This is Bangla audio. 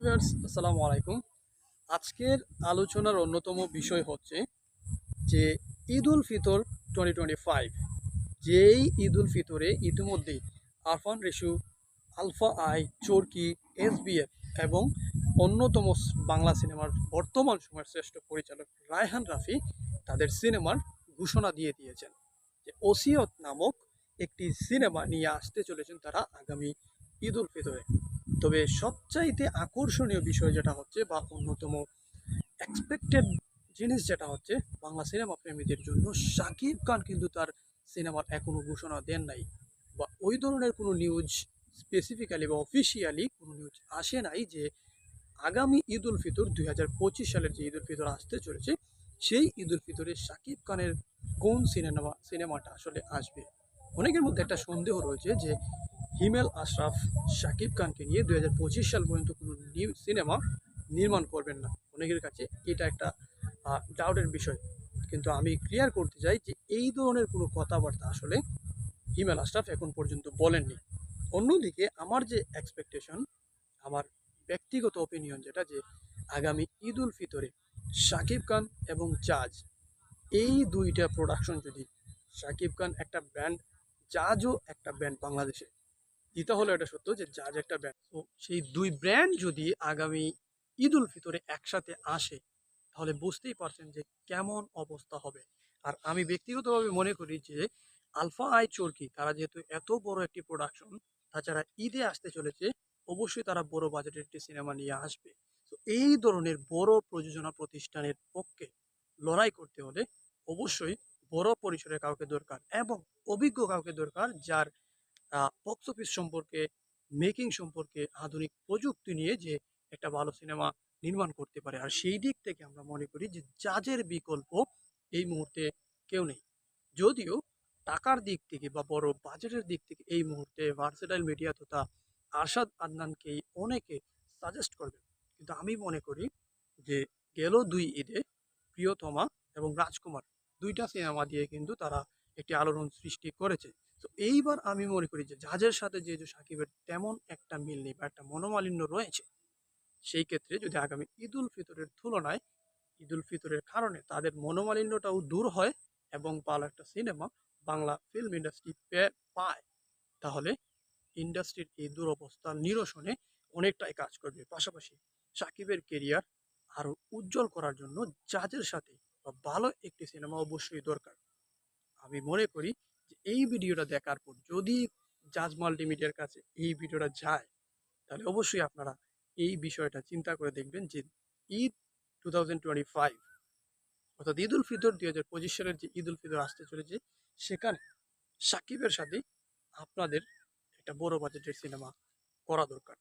আসসালামু আলাইকুম আজকের আলোচনার অন্যতম বিষয় হচ্ছে যে Eid ul Fitr twenty twenty five যেই ঈদ উল ফিতরে ইতিমধ্যেই Arfan Reshu Alpha I, Chorki SBF এবং অন্যতম বাংলা সিনেমার বর্তমান সময়ের শ্রেষ্ঠ পরিচালক রায়হান রাফি তাদের সিনেমার ঘোষণা দিয়ে দিয়েছেন যে ওসিয়ত নামক একটি সিনেমা নিয়ে আসতে চলেছেন তারা আগামী ঈদ উল ফিতরে। তবে সবচাইতে আকর্ষণীয় বিষয় যেটা হচ্ছে বা অন্যতম এক্সপেক্টেড জিনিস যেটা হচ্ছে, বাংলা সিনেমা প্রেমীদের জন্য শাকিব খান কিন্তু তার সিনেমার এখনও ঘোষণা দেন নাই বা ওই ধরনের কোনো নিউজ স্পেসিফিক্যালি বা অফিসিয়ালি কোনো নিউজ আসে নাই যে আগামী ঈদ উল ফিতর দুই হাজার পঁচিশ সালের যে ঈদ উল ফিতর আসতে চলেছে, সেই ঈদ উল ফিতরে শাকিব খানের কোন সিনেমা সিনেমাটা আসলে আসবে? অনেকের মধ্যে একটা সন্দেহ রয়েছে যে হিমেল আশরাফ শাকিব খানকে নিয়ে দুই হাজার পঁচিশ সাল পর্যন্ত কোনো নিউ সিনেমা নির্মাণ করবেন না। অনেকের কাছে এটা একটা ডাউটের বিষয়। কিন্তু আমি ক্লিয়ার করতে চাই যে এই ধরনের কোনো কথাবার্তা আসলে হিমেল আশরাফ এখন পর্যন্ত বলেননি। অন্যদিকে আমার যে এক্সপেকটেশন আমার ব্যক্তিগত ওপিনিয়ন যেটা যে আগামী ঈদ উল ফিতরে শাকিব খান এবং জাজ, এই দুইটা প্রোডাকশন যদি শাকিব খান একটা ব্যান্ড জাজও একটা ব্যান্ড বাংলাদেশে দিতে হলো এটা সত্য যে জাজ একটা ব্র্যান্ড সেই দুই ব্র্যান্ড যদি আগামী ঈদ উল ফিতরে একসাথে আসে, তাহলে বুঝতেই পারছেন যে কেমন অবস্থা হবে। আর আমি ব্যক্তিগতভাবে মনে করি যে আলফা আই চরকি, তারা যেহেতু এত বড় একটি প্রোডাকশন তাছাড়া ঈদে আসতে চলেছে, অবশ্যই তারা বড় বাজেটের একটি সিনেমা নিয়ে আসবে। তো এই ধরনের বড় প্রযোজনা প্রতিষ্ঠানের পক্ষে লড়াই করতে হলে অবশ্যই বড় পরিসরে কাউকে দরকার এবং অভিজ্ঞ কাউকে দরকার যার বক্স অফিস সম্পর্কে মেকিং সম্পর্কে আধুনিক প্রযুক্তি নিয়ে যে একটা ভালো সিনেমা নির্মাণ করতে পারে। আর সেই দিক থেকে আমরা মনে করি যে জাজের বিকল্প এই মুহূর্তে কেউ নেই। যদিও টাকার দিক থেকে বা বড় বাজেটের দিক থেকে এই মুহূর্তে ভার্সেটাইল মিডিয়া তথা আরশাদ আদনানকেই অনেকে সাজেস্ট করবে কিন্তু আমি মনে করি যে গেল দুই ঈদে প্রিয়তমা এবং রাজকুমার দুইটা সিনেমা দিয়ে কিন্তু তারা একটি আলোড়ন সৃষ্টি করেছে। তো এইবার আমি মনে করি যে জাজের সাথে যেহেতু সাকিবের তেমন একটা মিল নেই বা একটা মনোমালিন্য রয়েছে, সেই ক্ষেত্রে যদি আগামী ঈদ উল ফিতরের তুলনায়, ঈদ উল ফিতরের কারণে তাদের মনোমালিন্যটাও দূর হয় এবং ভালো একটা সিনেমা বাংলা ফিল্ম ইন্ডাস্ট্রি পায়, তাহলে ইন্ডাস্ট্রির এই দুরবস্থা নিরসনে অনেকটাই কাজ করবে। পাশাপাশি সাকিবের কেরিয়ার আরও উজ্জ্বল করার জন্য জাজের সাথে বা ভালো একটি সিনেমা অবশ্যই দরকার। আমি মনে করি যে এই ভিডিওটা দেখার পর যদি জাজ মাল্টিমিডিয়ার কাছে এই ভিডিওটা যায়, তাহলে অবশ্যই আপনারা এই বিষয়টা চিন্তা করে দেখবেন যে Eid two thousand twenty five অর্থাৎ ঈদ উল ফিতর দুই হাজার পঁচিশ সালের যে ঈদ উল ফিতর আসতে চলেছে, সেখানে সাকিবের সাথে আপনাদের একটা বড় বাজেটের সিনেমা করা দরকার।